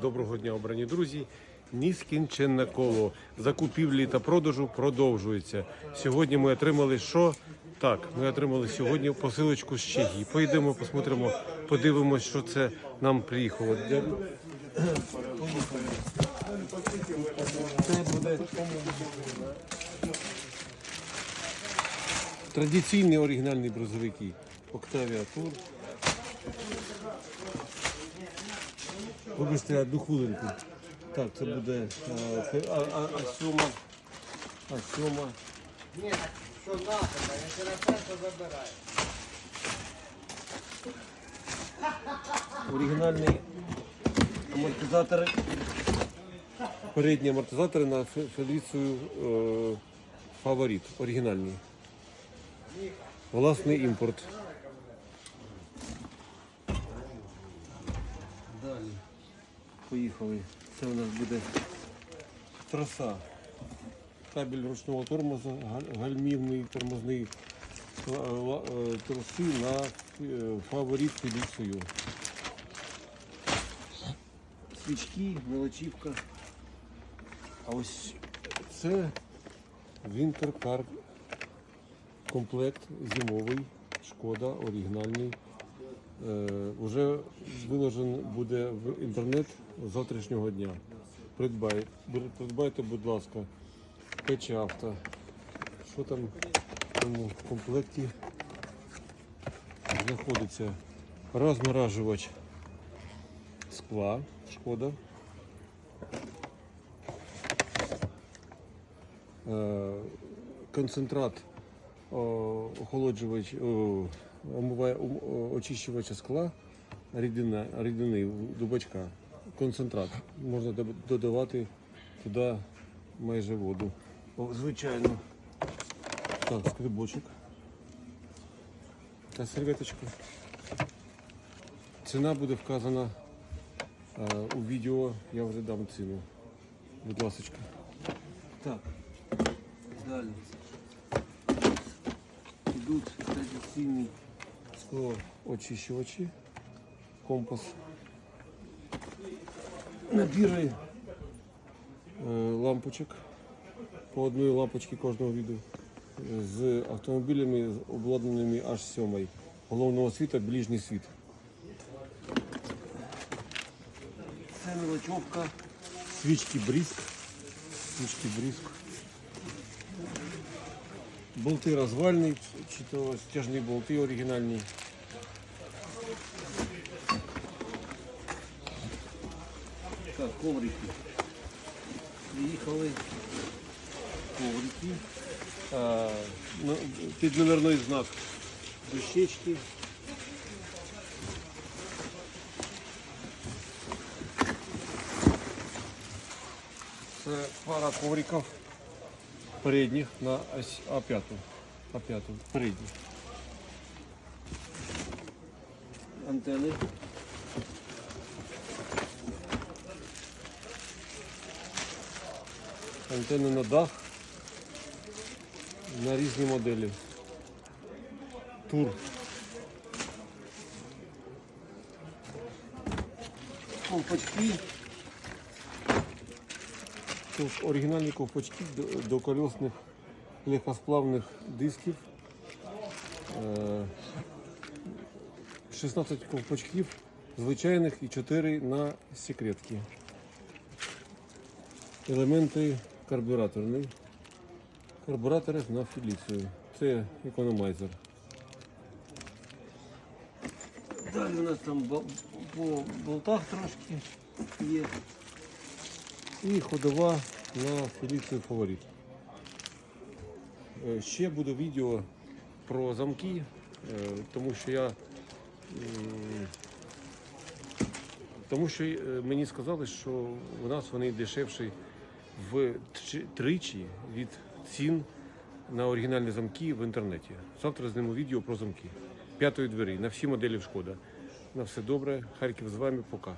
Доброго дня, обрані друзі. Нескінченне коло закупівлі та продажу продовжується. Сьогодні ми отримали що? Так, ми отримали сьогодні посилочку з Чехії. Поїдемо, посмотримо, подивимось, що це нам приїхало. Де- Це буде традиційні Вибачте, одну хвилинку. Так, це буде е, а, а, а сьома. А сьома. Ні, що нахуй, якщо на це, то забирай. Оригінальні амортизатори. Передні амортизатори на Фе- Феліцію е, фаворит. Оригінальні. Власний імпорт. Поїхали. Це у нас буде траса. Кабель ручного тормозу, гальмівний тормозний ла- е, троси на е, фаворит Феліцію. Свічки, мелочівка. А ось це Car комплект зимовий, шкода, оригінальний. Е, уже виложен буде в інтернет з завтрашнього дня. Придбай, придбайте, будь ласка, пече авто. Що там в тому комплекті знаходиться? Розморажувач скла, шкода. Е, Концентрат охолоджувач, омиває, очищувача скла, рідина, рідини дубачка, концентрат. Можна додавати туди майже воду. Звичайно. Так, скрибочок. Та серветочка. Ціна буде вказана е, у відео, я вже дам ціну. Будь ласка. Так. Далі. Йдуть традиційні склоочищувачі, компас. Набіри е, лампочок. По одній лампочці кожного віду. З автомобілями, обладнаними аж 7 головного світа, ближній світ. Це мелочовка. Свічки бризк. Свічки бризк. Болти розвальні, чи то стяжні болти оригінальні. Так, коврики. Приїхали коврики. А, ну, під номерний знак дощечки. Це пара ковриків передніх на ось А5. А5 передніх. Антени. Антени на дах. На різні моделі. Тур. Ковпачки. Тут оригінальні ковпачки до, колесних легкосплавних дисків. Е, 16 ковпачків звичайних і 4 на секретки. Елементи карбюраторні. Карбюратори на філіцію. Це економайзер. Далі у нас там по болтах трошки є. І ходова на філіцію фаворит. Е, Ще буде відео про замки, е, тому що я тому що е, мені сказали, що у нас вони дешевші в тричі від цін на оригінальні замки в інтернеті. Завтра зніму відео про замки. П'ятої двері на всі моделі шкода. На все добре. Харків з вами. Пока.